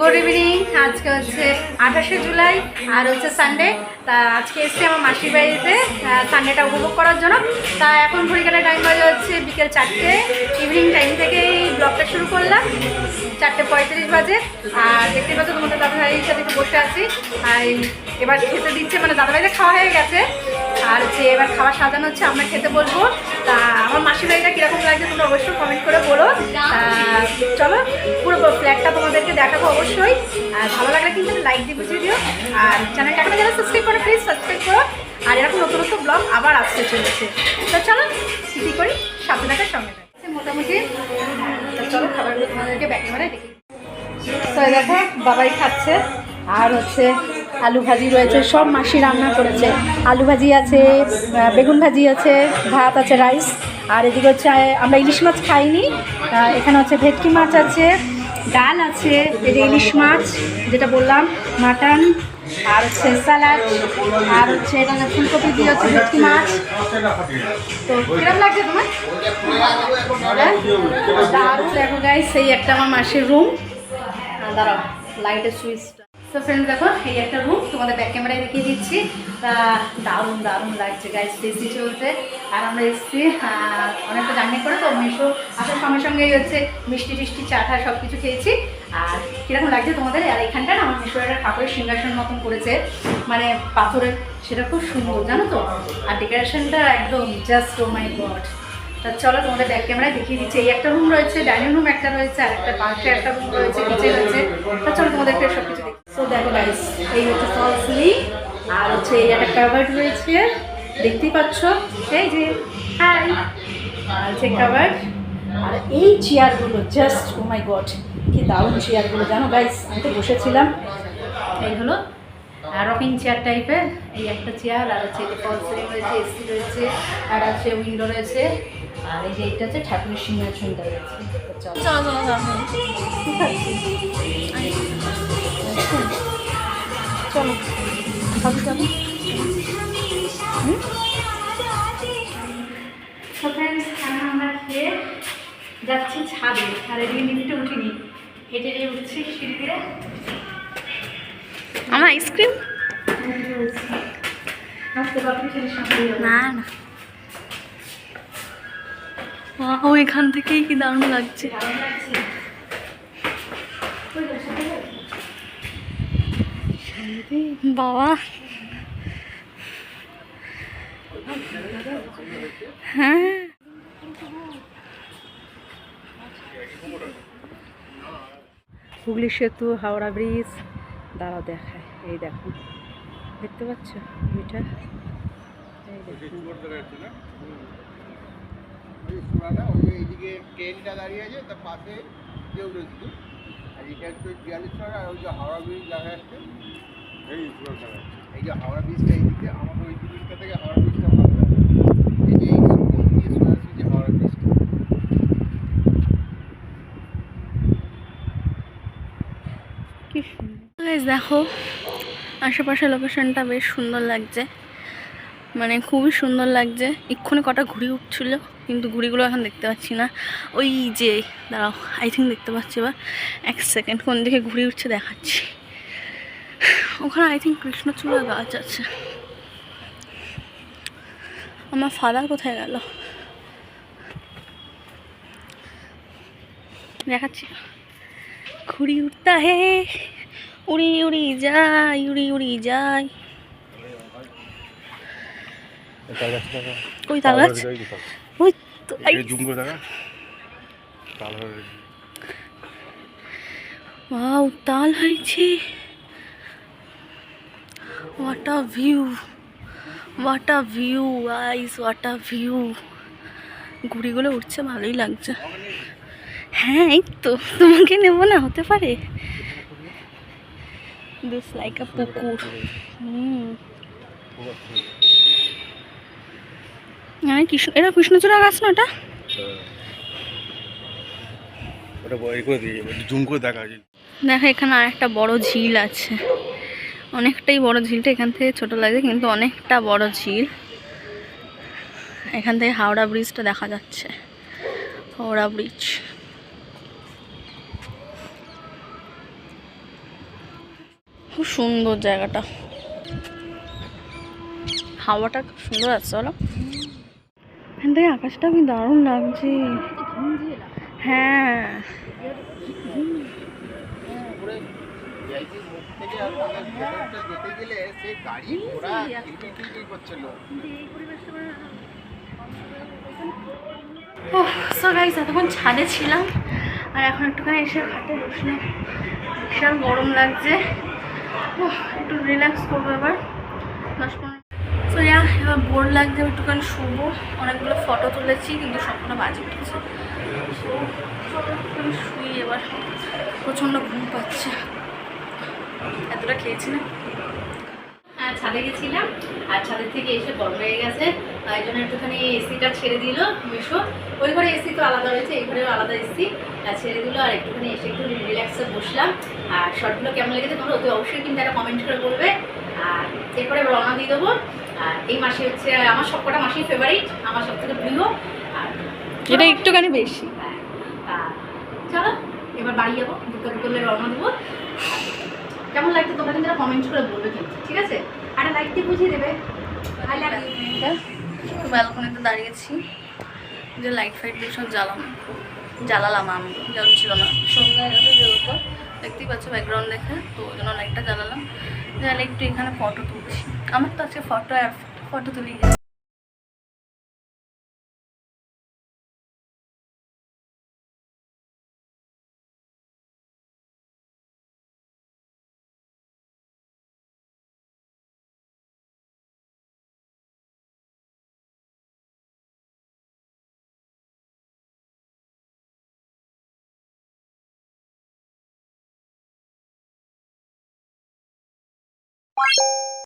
Good evening আজকে হচ্ছে আঠাশে জুলাই, আর হচ্ছে সানডে তা আজকে এসছি আমার মাসির বাড়িতে সানডেটা উপভোগ করার জন্য। তা এখন ঘড়িকাটা টাইম বাজে হচ্ছে বিকেল চারটে। ইভিনিং টাইম থেকেই ব্লগটা শুরু করলাম। চারটে পঁয়ত্রিশ বাজে। আর দেখতে পাচ্ছ তোমাদের দাদাভাইয়ের সাথে একটু বসে আছি। আর এবার খেতে দিচ্ছে মানে দাদাভাইদের খাওয়া হয়ে গেছে। আর হচ্ছে এবার খাবার সাজানো হচ্ছে আমরা খেতে বলব। তা আমার মাসির বাড়িটা কীরকম লাগছে তোমরা অবশ্যই কমেন্ট করে বলো। চলো পুরো ফ্ল্যাটটা তোমাদেরকে দেখাবো অবশ্যই। আর ভালো লাগলে কিন্তু লাইক দিয়ে বুঝিয়ে দিও। আর চ্যানেলটা এখন যারা সাবস্ক্রাইব করো প্লিজ সাবস্ক্রাইব করো। আর এরকম নতুন নতুন ব্লগ আবার আসতে চলেছে। তো চলো কী করি? সাথে থাকার সঙ্গে মোটামুটি। তো চলো খাবারগুলো তোমাদেরকে ব্যাকে মারাই দেখি। তো দেখো বাবাই খাচ্ছে। আর হচ্ছে আলু ভাজি রয়েছে, সব মাসি রান্না করেছে। আলু ভাজি আছে বেগুন ভাজি আছে, ভাত আছে, রাইস। আর এদিকে হচ্ছে, আমরা ইলিশ মাছ খাইনি। এখানে হচ্ছে ভেটকি মাছ আছে, ডাল আছে, এই যে ইলিশ মাছ, যেটা বললাম, মাটন, আর হচ্ছে স্যালাড আর হচ্ছে হচ্ছে ফুলকপি দিয়ে হচ্ছে ভেটকি মাছ। তো কিরম লাগছে তোমার? হ্যাঁ? দেখো গাইস সেই একটা আমার মাসির রুম দাঁড়াও লাইটের সুইচটা তো ফ্রেন্ডস দেখো, এই একটা রুম তোমাদের ব্যাক ক্যামেরায় দেখিয়ে দিচ্ছি। দারুণ দারুণ লাগছে গাইস বেশি চলছে। আর আমরা এসেছি অনেকটা জার্নি করে তো মিশো আসার সঙ্গে সঙ্গেই হচ্ছে মিষ্টি টিষ্টি, চা টা সব কিছু খেয়েছি। আর কীরকম লাগছে তোমাদের? আর এখানটা না আমার মিশোর একটা ঠাকুরের সিংহাসন মতন করেছে। মানে পাথরের, সেটা খুব সুন্দর, জানো তো? আর ডেকোরেশনটা একদম জাস্ট ও মাই গড তা চলো, তোমাদের ব্যাক ক্যামেরায় দেখিয়ে দিচ্ছি। এই একটা রুম রয়েছে ডাইনিং রুম একটা রয়েছে, আর একটা পাশে একটা রুম রয়েছে নিচে রয়েছে। তা চলো তোমাদের সব কিছু দেখি দেখো গাইস এই হচ্ছে ফল সিলিং আর হচ্ছে এই একটা কাভার্ড রয়েছে দেখতেই পাচ্ছ এই যে হাই আর হচ্ছে কাভার্ড আর এই চেয়ারগুলো জাস্ট ও মাই গড কি দারুণ চেয়ারগুলো জানো গাইস আমি তো বসেছিলাম এই হলো আর রকিং চেয়ার টাইপের এই একটা চেয়ার আর হচ্ছে এই যে রয়েছে এসি রয়েছে আর আছে উইন্ডো রয়েছে আর এই যে এটা হচ্ছে ঠাকুরের সিংহাসনটা রয়েছে চলো। ঠিক আছে চলো ভাবি যাব যাচ্ছি ছাদে আর এদিকে লিফটে উঠিনি হেঁটে হেঁটে উঠছি সিঁড়ি দিয়ে আমার আইসক্রিম? না না। ও এখান থেকেই কি দারুণ লাগছে। ভালো লাগছে ওই তো সাথে যাবে? বাবা। হ্যাঁ। হুগলি সেতু, হাওড়া ব্রিজ। দাঁড়াও দেখায় এই দেখো। দেখতে পাচ্ছ এটা? এই যে এইদিকে ট্রেনটা দাঁড়িয়ে আছে তার পাশে কেউ রয়েছে আর এটা একটু বিয়াল্লিশ আর ওই যে হাওড়া ব্রিজ দেখা যাচ্ছে। এই যে হাওড়া ব্রিজটা এইদিকে আমাকে ওই ব্রিজটা থেকে হাওড়া ব্রিজটা ভালো লাগে। এই যে এই সুন্দর দিয়ে সোজাসুজি যে হাওড়া ব্রিজটা কি সুন্দর। দেখো আশেপাশে লোকেশনটা বেশ সুন্দর লাগছে। মানে খুবই সুন্দর লাগছে। এক্ষুনি কটা ঘুড়ি উঠছিল কিন্তু ঘুড়িগুলো এখন দেখতে পাচ্ছি না। ওই যে দাঁড়াও আই থিঙ্ক দেখতে পাচ্ছি বা এক সেকেন্ড কোন দিকে ঘুড়ি উঠছে দেখাচ্ছি। ওখানে আই থিঙ্ক কৃষ্ণচূড়া গাছ আছে। আমার ফাদার কোথায় গেল? দেখাচ্ছি। ঘুড়ি উঠতা হে উড়ি উড়ি যাই উড়ি উড়ি যাই কই তাল গাছ? ওই তো তাল হয়েছে। What a view what a view ice what a view ঘুড়িগুলো উঠছে ভালোই লাগছে। হ্যাঁ এই তো তোমাকে নেব না হতে পারে। দিস লাইক আ পুকুর। হুম। হ্যাঁ কৃষ্ণ এটা কৃষ্ণচূড়া গাছ না ওটা? দেখো এখানে আর একটা বড় ঝিল আছে। অনেকটাই বড় ঝিলটা এখান থেকে ছোট লাগে, কিন্তু অনেকটা বড় ঝিল। এখান থেকে হাওড়া ব্রিজটা দেখা যাচ্ছে। হাওড়া ব্রিজ। খুব সুন্দর জায়গাটা। হাওয়াটা খুব সুন্দর আছে বলো এখান থেকে আকাশটা আমি দারুণ লাগছে। হ্যাঁ। VIP মুখ থেকে আর ভেতরটা যেতে গেলে সে গাড়ি ঘোড়া কিলবিল কিলবিল করছিল। সো গাইস এতক্ষণ ছাদে ছিলাম আর এখন একটুখানি এসে খাটে বসলাম। বিশাল গরম লাগছে। একটু রিল্যাক্স করব এবার। দশ পনেরো তো যা এবার বোর লাগছে একটুখানি শুবো। অনেকগুলো ফটো তুলেছি কিন্তু সবগুলো বাজে উঠেছে। শুই এবার। প্রচণ্ড ঘুম পাচ্ছে। এতটা খেয়েছি না। হ্যাঁ ছাদে গেছিলাম আর ছাদের থেকে এসে গরম হয়ে গেছে তাই জন্য একটুখানি এসিটা ছেড়ে দিল মিশো। ওই ঘরে এসি তো আলাদা রয়েছে এই ঘরেও আলাদা এসি ছেড়ে দিল আর একটুখানি এসে একটু রিল্যাক্সে বসলাম। আর শর্টগুলো কেমন লেগেছে তোমরা অতি অবশ্যই কিন্তু একটা কমেন্ট করে বলবে। আর এরপরে রওনা দিয়ে দেবো। আর এই মাসে হচ্ছে আমার সবকটা মাসেই ফেভারিট আমার সব থেকে প্রিয়। আর এটা একটুখানি বেশি। হ্যাঁ, চলো এবার বাড়ি যাব দুটো দুটো রওনা দেবো। কেমন লাগছে তোমরা কিন্তু কমেন্ট করে বলবে কিন্তু ঠিক আছে? আর লাইক দিয়ে বুঝিয়ে দেবে। আই লাভ ইউ ব্যালকনিতে দাঁড়িয়েছি। যে লাইট ফাইট দিয়ে সব জ্বালাম। জ্বালালাম আমি জ্বালছিল না। সন্ধ্যা হয়ে যেহেতু দেখতেই পাচ্ছ ব্যাকগ্রাউন্ড দেখে তো ওই জন্য লাইটটা জ্বালালাম। জ্বালে একটু এখানে ফটো তুলছি। আমার তো আজকে ফটো ফটো তুলি you